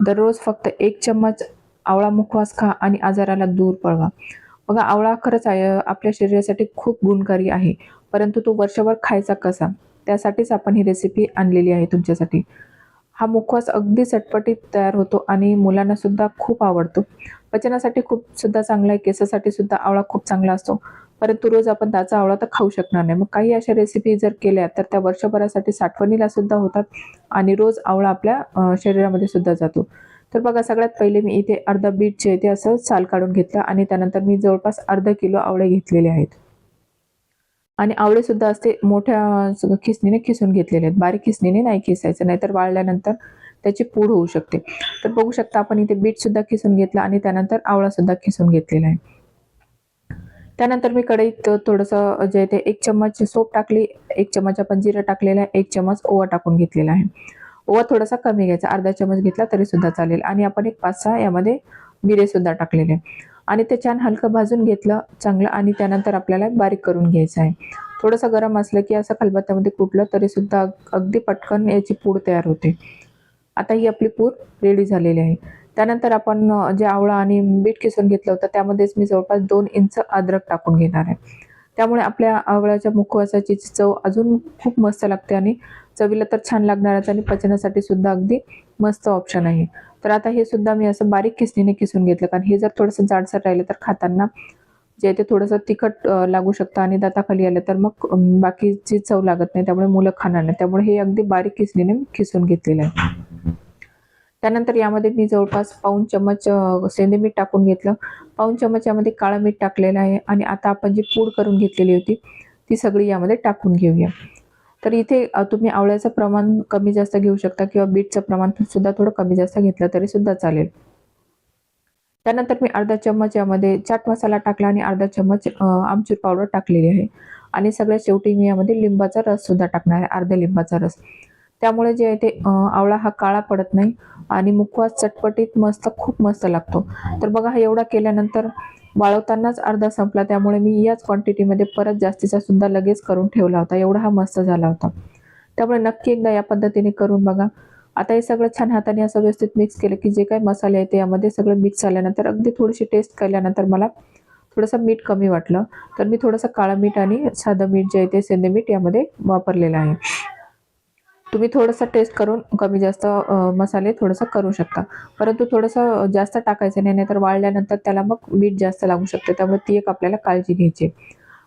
दररोज फक्त एक चम्मच आवळा मुखवास खा आणि आजाराला दूर पळवा. बघा आवळा खरंच आपल्या शरीरासाठी खूप गुणकारी आहे परंतु तो वर्षभर खायचा कसा? त्यासाठीच आपण ही रेसिपी आणलेली आहे तुमच्यासाठी. हा मुखवास अगदी चटपटीत तयार होतो आणि मुलांना सुद्धा खूप आवडतो. पचनासाठी खूप सुद्धा चांगला आहे केसासाठी सुद्धा आवळा खूप चांगला असतो. परंतु रोज आपण त्याचा आवळा तर खाऊ शकणार नाही. मग काही अशा रेसिपी जर केल्या तर त्या वर्षभरासाठी साठवणीला सुद्धा होतात आणि रोज आवळा आपल्या शरीरामध्ये सुद्धा जातो. तर बघा सगळ्यात पहिले मी इथे अर्धा बीट जे आहे ते असं साल काढून घेतलं आणि त्यानंतर मी जवळपास अर्धा किलो आवळे घेतलेले आहेत. आणि आवळे सुद्धा असते मोठ्या खिसणीने खिसून घेतलेले आहेत. बारीक खिसणीने नाही खिसायचं नाहीतर वाळल्यानंतर त्याची पूड होऊ शकते. तर बघू शकता आपण इथे बीट सुद्धा खिसून घेतला आणि त्यानंतर आवळा सुद्धा खिसून घेतलेला आहे. त्यानंतर मी कढईत थोडंसं जे आहे ते एक चम्मच सोप टाकली एक चम्मच आपण जिरं टाकलेलं आहे एक चम्मच ओवा टाकून घेतलेला आहे. ओवा थोडासा कमी घ्यायचा अर्धा चम्मच घेतला तरी सुद्धा चालेल. आणि आपण एक पाच सहा यामध्ये मिरे सुद्धा टाकलेले आणि ते छान हलकं भाजून घेतलं चांगलं आणि त्यानंतर आपल्याला बारीक करून घ्यायचं आहे. थोडंसं गरम असलं की असं खलबत्त्यामध्ये कुटलं तरी सुद्धा अगदी पटकन याची पूड तयार होते. आता ही आपली पूर रेडी झालेली आहे. त्यानंतर आपण जे आवळा आणि बीट किसून घेतलं होतं त्यामध्येच मी जवळपास दोन इंच अद्रक टाकून घेणार आहे. त्यामुळे आपल्या आवळ्याच्या मुखवासाची चव अजून खूप मस्त लागते आणि चवीला तर छान लागणारच आणि पचनासाठी सुद्धा अगदी मस्त ऑप्शन आहे. तर आता हे सुद्धा मी असं बारीक किसणीने किसून घेतलं कारण हे जर थोडंसं जाडसर राहिलं तर खाताना जे आहे ते थोडंसं तिखट लागू शकतं आणि दाताखाली आलं तर मग बाकीची चव लागत नाही त्यामुळे मुलं खाणार नाही. त्यामुळे हे अगदी बारीक किसणीने किसून घेतलेलं आहे. त्यानंतर यामध्ये मी जवळपास पाऊन चम्मच अ, मीठ टाकून घेतलं. पाऊन चम्मच यामध्ये काळं मीठ टाकलेलं आहे आणि आता आपण जी पूड करून घेतलेली होती ती सगळी यामध्ये टाकून घेऊया. तर इथे तुम्ही आवळ्याचं प्रमाण कमी जास्त घेऊ शकता किंवा बीटचं प्रमाण सुद्धा थोडं कमी जास्त घेतलं तरी सुद्धा चालेल. त्यानंतर मी अर्धा चम्मच यामध्ये चाट मसाला टाकला आणि अर्धा चम्मच आमचूर पावडर टाकलेली आहे. आणि सगळ्यात शेवटी मी यामध्ये लिंबाचा रस सुद्धा टाकणार आहे अर्ध्या लिंबाचा रस. त्यामुळे जे आहे ते आवळा हा काळा पडत नाही आणि मुखवास चटपटीत मस्त खूप मस्त लागतो. तर बघा हा एवढा केल्यानंतर वाळवतानाच अर्धा संपला. त्यामुळे मी याच क्वांटिटीमध्ये परत जास्तीचा सुद्धा लगेच करून ठेवला होता. एवढा हा मस्त झाला होता. त्यामुळे नक्की एकदा या पद्धतीने करून बघा. आता हे सगळं छान हाताने असं व्यवस्थित मिक्स केलं की जे काही मसाले आहेत ते यामध्ये सगळं मिक्स झाल्यानंतर अगदी थोडीशी टेस्ट केल्यानंतर मला थोडंसं मीठ कमी वाटलं. तर मी थोडंसं काळं मीठ आणि साधं मीठ जे आहे ते सेंधे मीठ यामध्ये वापरलेलं आहे. तुम्ही थोडंसं टेस्ट करून कमी जास्त मसाले थोडंसं करू शकता. परंतु थोडंसं जास्त टाकायचं नाही नाहीतर वाळल्यानंतर त्याला मग मीठ जास्त लागू शकते. त्यामुळे ती एक आपल्याला काळजी घ्यायची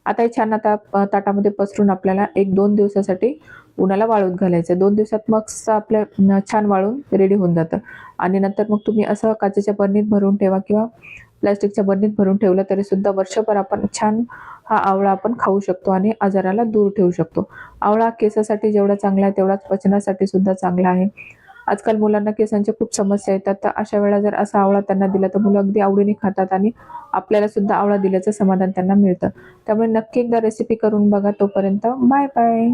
आता हे छान आता ताटामध्ये पसरून आपल्याला एक दोन दिवसासाठी उन्हाला वाळून घालायचं दोन दिवसात मग आपल्या छान वाळून रेडी होऊन जातं. आणि नंतर मग तुम्ही असं काचेच्या बरणीत भरून ठेवा किंवा प्लॅस्टिकच्या बरणीत भरून ठेवलं तरी सुद्धा वर्षभर आपण छान हा आवळा आपण खाऊ शकतो आणि आजाराला दूर ठेवू शकतो. आवळा केसासाठी जेवढा चांगला आहे तेवढाच पचनासाठी सुद्धा चांगला आहे. आजकाल मुलांना केसांच्या खूप समस्या येतात तर अशा वेळा जर असा आवळा त्यांना दिला तर मुलं अगदी आवडीने खातात आणि आपल्याला सुद्धा आवळा दिल्याचं समाधान त्यांना मिळतं. त्यामुळे नक्की एकदा रेसिपी करून बघा तोपर्यंत. Bye bye